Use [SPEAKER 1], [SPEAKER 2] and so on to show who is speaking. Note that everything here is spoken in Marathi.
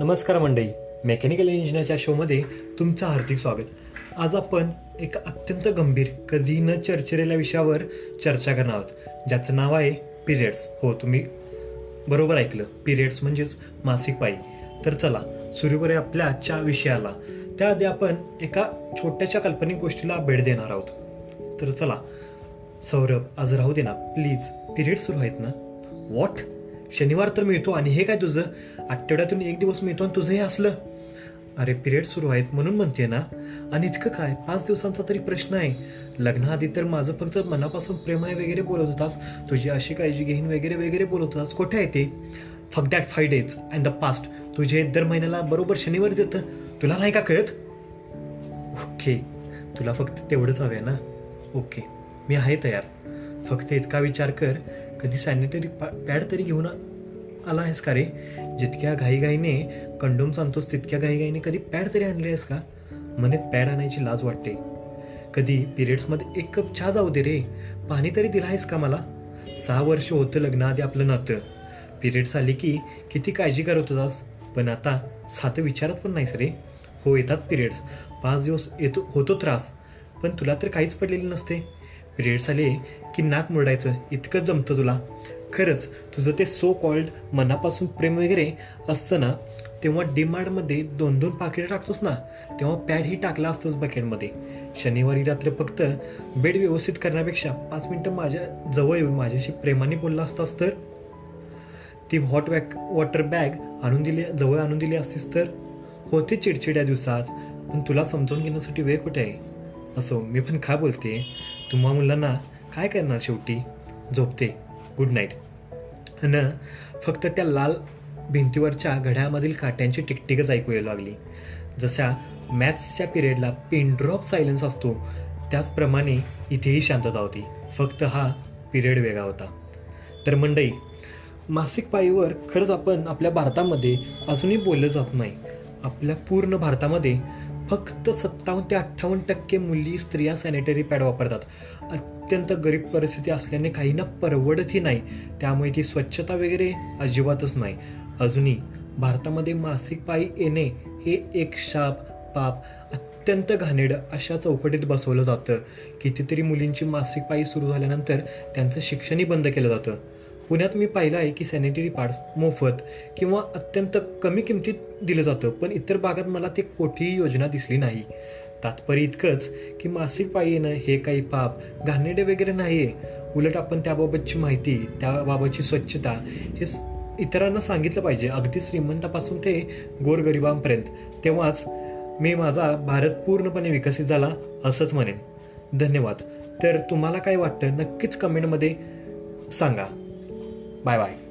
[SPEAKER 1] नमस्कार मंडळी. मेकॅनिकल इंजिनियरच्या शोमध्ये तुमचं हार्दिक स्वागत. आज आपण एका अत्यंत गंभीर कधी न चर्चेलेल्या विषयावर चर्चा करणार आहोत. ज्याचं नाव आहे पिरियड्स हो तुम्ही बरोबर ऐकलं. पिरियड्स म्हणजेच मासिक पाळी. तर चला सुरू करूया आपल्या आजच्या विषयाला. त्याआधी आपण एका छोट्याशा काल्पनिक गोष्टीला भेट देणार आहोत. तर चला सौरभ आज राहू दे ना. प्लीज पिरियड सुरू आहेत ना. वॉट शनिवार तर मिळतो आणि हे काय तुझं? आठवड्यातून एक दिवस मिळतो आणि तुझं हे असलं. अरे पिरियड सुरू आहेत म्हणून म्हणते ना. आणि इतकं काय? पाच दिवसांचा तरी प्रश्न आहे. लग्नाआधी तर माझं फक्त मनापासून प्रेम आहे वगैरे बोलत होतास. तुझी अशी काळजी घेईन वगैरे वगैरे बोलत होतास. कुठे आहे ते? Fuck that five days and the past तुझे दर महिन्याला बरोबर शनिवार येतं तुला नाही का कळत? ओके तुला फक्त तेवढंच हवं आहे ना. ओके मी आहे तयार. फक्त इतका विचार कर कधी सॅनिटरी पॅड तरी घेऊन आला आहेस का रे? जितक्या घाईघाईने कंडोम सांगतोस तितक्या घाईघाईने कधी पॅड तरी आणले आहेस का? मने पॅड आणायची लाज वाटते. कधी पिरियड्समध्ये एक कप चहा जाऊ दे रे. पाणी तरी दिलं आहेस का मला? सहा वर्ष होतं लग्नाआधी आपलं नातं. पिरियड्स आली की किती काळजी करत होतास? पण आता सात विचारत पण नाहीस रे. हो येतात पिरियड्स पाच दिवस येतो होतो त्रास. पण तुला तर काहीच पडलेली नसते. पिरियड्स आले की नाक मुरडायचं इतकं जमतं तुला. खरंच तुझं ते सो कॉल्ड मनापासून प्रेम वगैरे असतं ना तेव्हा डिमांडमध्ये दोन दोन पाकिटं टाकतोस ना तेव्हा पॅडही टाकला असतोस बकेटमध्ये शनिवारी रात्र फक्त बेड व्यवस्थित करण्यापेक्षा पाच मिनटं माझ्या जवळ येऊन माझ्याशी प्रेमाने बोलला असतास तर? ती हॉट वॅक वॉटर बॅग आणून दिली जवळ आणून दिली असतीस तर? होते चिडचिड या दिवसात पण तुला समजावून घेण्यासाठी वेळ कुठे आहे? असो मी पण खा बोलते. तुम्हा मुलांना काय करणार शेवटी? झोपते. गुड नाईट न फक्त त्या लाल भिंतीवरच्या घड्यामधील काट्यांची टिकटिकच ऐकू येऊ लागली. जशा मॅथ्सच्या पिरियडला पिनड्रॉप सायलन्स असतो त्याचप्रमाणे इथेही शांतता होती. फक्त हा पिरियड वेगळा होता. तर मंडई मासिक पाळीवर खरंच आपण आपल्या भारतामध्ये अजूनही बोललं जात नाही. आपल्या पूर्ण भारतामध्ये फक्त सत्तावन्न ते अठ्ठावन्न टक्के मुली स्त्रिया सॅनिटरी पॅड वापरतात. अत्यंत गरीब परिस्थिती असल्याने काहींना परवडतही नाही. त्यामुळे ती स्वच्छता वगैरे अजिबातच नाही. अजूनही भारतामध्ये मासिक पाळी येणे हे एक शाप पाप अत्यंत घाणेड अशा चौकटीत बसवलं जातं. कितीतरी मुलींची मासिक पाळी सुरू झाल्यानंतर त्यांचं शिक्षणही बंद केलं जातं. पुण्यात मी पाहिलं आहे की सॅनिटरी पॅड्स मोफत किंवा अत्यंत कमी किमतीत दिलं जातं पण इतर भागात मला ती कोठीही योजना दिसली नाही. तात्पर्य इतकंच की मासिक पाळी येणं हे काही पाप घाणेरडे वगैरे नाही आहे उलट आपण त्याबाबतची माहिती त्याबाबतची स्वच्छता हे इतरांना सांगितलं पाहिजे. अगदी श्रीमंतापासून ते गोरगरिबांपर्यंत. तेव्हाच मी माझा भारत पूर्णपणे विकसित झाला असंच म्हणेन. धन्यवाद. तर तुम्हाला काय वाटतं? नक्कीच कमेंटमध्ये सांगा. Bye bye.